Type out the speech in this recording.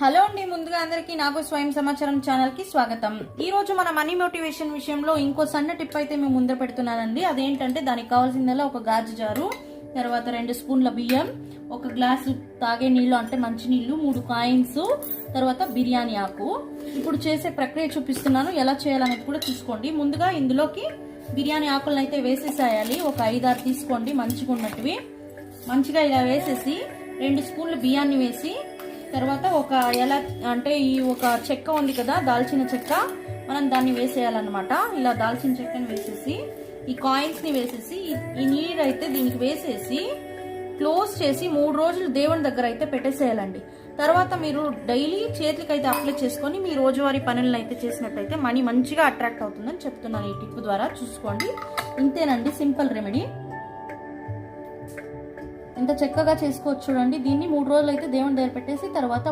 Hello అండి ముందుగా అందరికీ నాకు స్వయం సమాచారం ఛానల్కి స్వాగతం. ఈ రోజు మన మనీ మోటివేషన్ విషయంలో ఇంకో సన్న టిప్ అయితే మేము ముందర పెడుతున్నానండి. అదేంటంటే దానికి కావాల్సిందల్లా ఒక గాజు జారు తర్వాత రెండు స్పూన్ల బియ్యం ఒక గ్లాసు తాగే నీళ్ళు అంటే మంచి నీళ్ళు మూడు కాయిన్స్ తర్వాత బిర్యానీ ఆకు. ఇప్పుడు చేసే ప్రక్రియ చూపిస్తున్నాను ఎలా చేయాలనేది కూడా చూసుకోండి. ముందుగా ఇందులోకి బిర్యానీ ఆకులను అయితే వేసేసేయాలి. ఒక ఐదారు తీసుకోండి మంచిగా ఉన్నట్టువి మంచిగా ఇలా వేసేసి రెండు స్పూన్లు బియ్యాన్ని వేసి తర్వాత ఒక ఎలా అంటే ఈ ఒక చెక్క ఉంది కదా దాల్చిన చెక్క మనం దాన్ని వేసేయాలన్నమాట. ఇలా దాల్చిన చెక్కని వేసేసి ఈ కాయిన్స్ని వేసేసి ఈ- ఈ నీరు అయితే దీనికి వేసేసి క్లోజ్ చేసి మూడు రోజులు దేవుని దగ్గర అయితే పెట్టేసేయాలండి. తర్వాత మీరు డైలీ చేతికి అయితే అప్లై చేసుకొని మీ రోజువారీ పనులను అయితే చేసినట్టయితే మనీ మంచిగా అట్రాక్ట్ అవుతుందని చెప్తున్నాను ఈ టిప్ ద్వారా. చూసుకోండి. ఇంతేనండి సింపుల్ రెమెడీ. ఎంత చక్కగా చేసుకోవచ్చు చూడండి. దీన్ని మూడు రోజులు అయితే దేవుని దగ్గర పెట్టేసి తర్వాత